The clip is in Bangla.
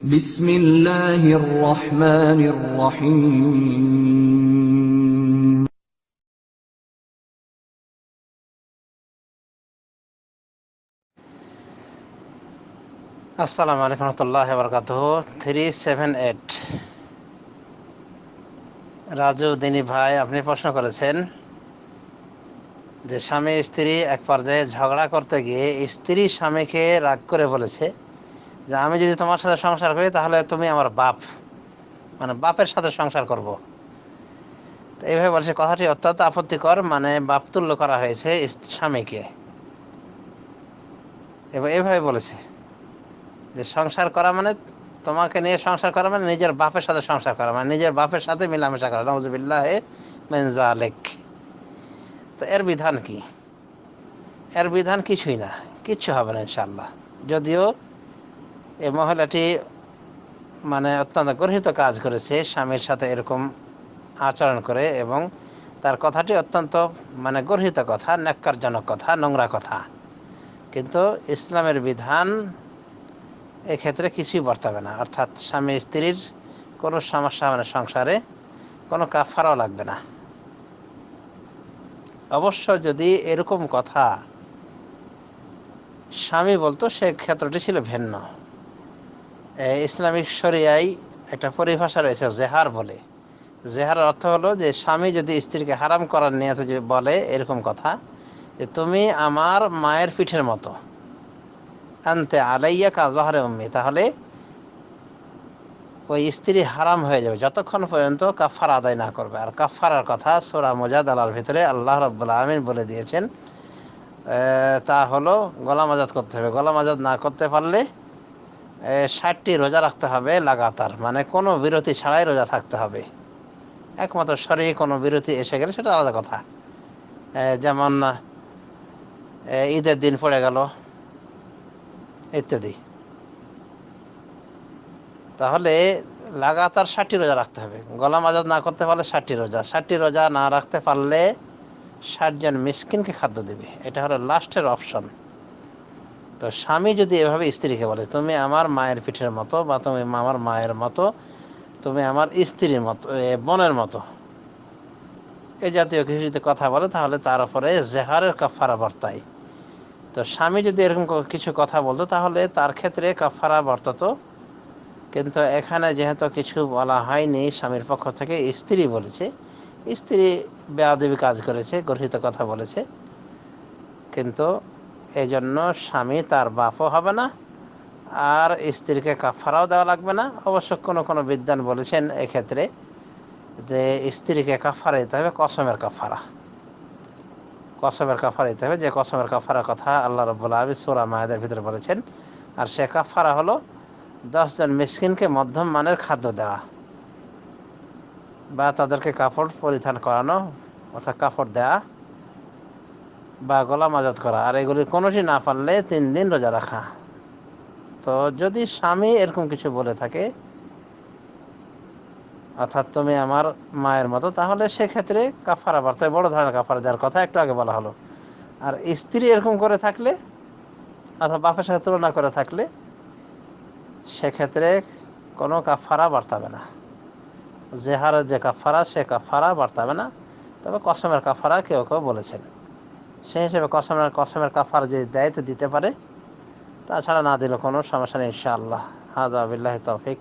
বিসমিল্লাহির রহমানির আসসালামু আলাইকুম রহমতুল্লাহ বরকাতুহ। থ্রি সেভেন এইট রাজু, দিনী ভাই, আপনি প্রশ্ন করেছেন যে স্বামী স্ত্রী এক পর্যায়ে ঝগড়া করতে গিয়ে স্ত্রী স্বামীকে রাগ করে বলেছে। যে আমি যদি তোমার সাথে সংসার করি, তাহলে তুমি আমার বাপ। মানে বাপের সাথে সংসার করব। তো এইভাবে বলছে, কথাটি অত্যন্ত আপত্তিকর মানে বাপ তুল্য করা হয়েছে স্বামীকে। এবং এইভাবে বলেছে যে সংসার করা মানে তোমাকে নিয়ে সংসার করা মানে নিজের বাপের সাথে সংসার করা মানে নিজের বাপের সাথে মিলামেশা করা। নজবিল্লাহ মেনজালেক তো এর বিধান কি? এর বিধান কিছুই না, কিচ্ছু হবে না ইনশাল্লাহ যদিও এই মহিলাটি মানে অত্যন্ত গর্হিত কাজ করেছে স্বামীর সাথে এরকম আচরণ করে এবং তার কথাটি অত্যন্ত মানে গর্হিত কথা, ন্যাক্কারজনক কথা, নোংরা কথা। কিন্তু ইসলামের বিধান এক্ষেত্রে কিছুই বর্তাবে না। অর্থাৎ স্বামী স্ত্রীর কোনো সমস্যা হবে না সংসারে কোনো কাফারাও লাগবে না। অবশ্য যদি এরকম কথা স্বামী বলতো সে ক্ষেত্রটি ছিল ভিন্ন। ইসলামিক শরিয়ায় একটা পরিভাষা রয়েছে, জেহার বলে। জেহার অর্থ হলো যে, স্বামী যদি স্ত্রীকে হারাম করার নিয়ে বলে, এরকম কথা, যে তুমি আমার মায়ের পিঠের মতো। আনতে আলাইয়া কাজবাহারে উম্মি, তাহলে ওই স্ত্রী হারাম হয়ে যাবে। যতক্ষণ পর্যন্ত কাফার আদায় না করবে। আর কাফারার কথা সোরা মোজাদ আলার ভিতরে আল্লাহ রব্বুল আলমিন বলে দিয়েছেন। তা হলো গলাম আজাদ করতে হবে। গলাম আজাদ না করতে পারলে ষাটটি রোজা রাখতে হবে লাগাতার। মানে কোনো বিরতি ছাড়াই রোজা থাকতে হবে। একমাত্র শরীরে কোনো বিরতি এসে গেলে সেটা আলাদা কথা। যেমন ঈদের দিন পড়ে গেল, ইত্যাদি। তাহলে লাগাতার ষাটটি রোজা রাখতে হবে। গলাম আজাদ না করতে পারলে ষাটটি রোজা। ষাটটি রোজা না রাখতে পারলে ষাটজন মিসকিনকে খাদ্য দেবে। এটা হলো লাস্টের অপশন। তো স্বামী যদি এভাবে স্ত্রীকে বলে, তুমি আমার মায়ের পিঠের মতো বা তুমি আমার মায়ের মতো, তুমি আমার স্ত্রীর মতো বোনের মতো। এই জাতীয় কিছু যদি কথা বলে, তাহলে তার উপরে জেহারের কাফারা বর্তায়। তো স্বামী যদি এরকম কিছু কথা বলতো, তাহলে তার ক্ষেত্রে কাফারা বর্তত। কিন্তু এখানে যেহেতু কিছু বলা হয়নি, স্বামীর পক্ষ থেকে স্ত্রী বলেছে, স্ত্রী বেয়াদবি কাজ করেছে, গর্হিত কথা বলেছে। কিন্তু এই জন্য স্বামী তার বাপও হবে না, আর স্ত্রীকে কাফারাও দেওয়া লাগবে না। অবশ্য কোনো কোনো বিদ্যান বলেছেন এক্ষেত্রে যে স্ত্রীকে কাফারা দিতে হবে, কসমের কাফারা। কসমের কাফারা দিতে হবে, যে কসমের কাফারার কথা আল্লাহ রব্বুল আলমী সুরা মায়েদের ভিতরে বলেছেন। আর সে কাফারা হলো দশজন মিসকিনকে মধ্যম মানের খাদ্য দেওয়া বা তাদেরকে কাপড় পরিধান করানো অর্থাৎ কাপড় দেওয়া বা গলা মাজাত করা, আর এগুলির কোনোটি না পারলে তিন দিন রোজা রাখা। তো যদি স্বামী এরকম কিছু বলে থাকে, অর্থাৎ তুমি আমার মায়ের মতো, তাহলে সেক্ষেত্রে কাফারা বার্তায়, বড় ধরনের কাফারা, যার কথা একটু আগে বলা হলো। আর স্ত্রী এরকম করে থাকলে অর্থাৎ বাপের সাথে তুলনা করে থাকলে, সেক্ষেত্রে কোনো কাফারা বার্তাবে না। যে জেহারের যে কাফারা, সে কাফারা বার্তাবে না। তবে কসমের কাফারা কেউ কেউ বলেছেন। সেই হিসেবে কসমের কসমের কাফার যদি দেয় তো দিতে পারে। তাছাড়া না দিলে কোনো সমস্যা নেই, ইনশাআল্লাহ। হাজা আবিল্লাহ তৌফিক।